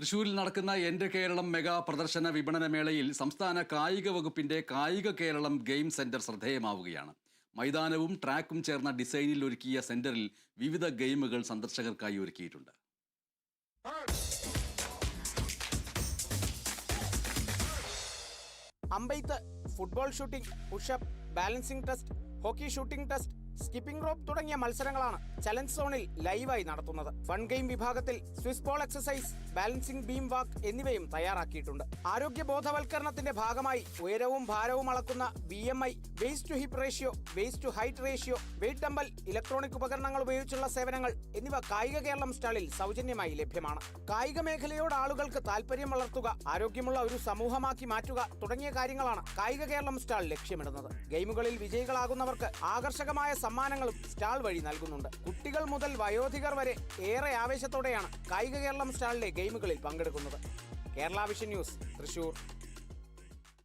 തൃശൂരിൽ നടക്കുന്ന എന്റെ കേരളം മെഗാ പ്രദർശന വിപണന മേളയിൽ സംസ്ഥാന കായിക വകുപ്പിന്റെ കായിക കേരളം ഗെയിം സെന്റർ ശ്രദ്ധേയമാവുകയാണ്. മൈതാനവും ട്രാക്കും ചേർന്ന ഡിസൈനിൽ ഒരുക്കിയ സെന്ററിൽ വിവിധ ഗെയിമുകൾ സന്ദർശകർക്കായി ഒരുക്കിയിട്ടുണ്ട്. അമ്പെയ്ത്ത് football shooting pushup balancing test hockey shooting test skipping rope തുടങ്ങിയ മത്സരങ്ങളാണ് ചലഞ്ച് സോണിൽ ലൈവായി നടത്തുന്നത്. ഫൺ ഗെയിം വിഭാഗത്തിൽ Swiss ball exercise balancing beam walk എന്നിവയും തയ്യാറാക്കിയിട്ടുണ്ട്. ആരോഗ്യ ബോധവൽക്കരണത്തിന്റെ ഭാഗമായി ഉയരവും ഭാരവും അളക്കുന്ന B M I waist to hip ratio waist to height ratio weight dumbbell electronic ഉപകരണങ്ങൾ ഉപയോഗിച്ചുള്ള സേവനങ്ങൾ എന്നിവ കായിക കേരളം സ്റ്റാളിൽ സൗജന്യമായി ലഭ്യമാണ്. കായിക മേഖലയോട് ആളുകൾക്ക് താല്പര്യം വളർത്തുക ആരോഗ്യമുള്ള ഒരു സമൂഹമാക്കി മാറ്റുക തുടങ്ങിയ കാര്യങ്ങളാണ് കായിക കേരളം സ്റ്റാൾ ലക്ഷ്യമിടുന്നത്. ഗെയിമുകളിൽ വിജയികളാകുന്നവർക്ക് ആകർഷകമായ സമ്മാനങ്ങളും സ്റ്റാൾ വഴി നൽകുന്നുണ്ട്. കുട്ടികൾ മുതൽ വയോധികർ വരെ ഏറെ ആവേശത്തോടെയാണ് കായിക കേരളം സ്റ്റാളിലെ ഗെയിമുകളിൽ പങ്കെടുക്കുന്നത്. Kerala vision news Thrissur.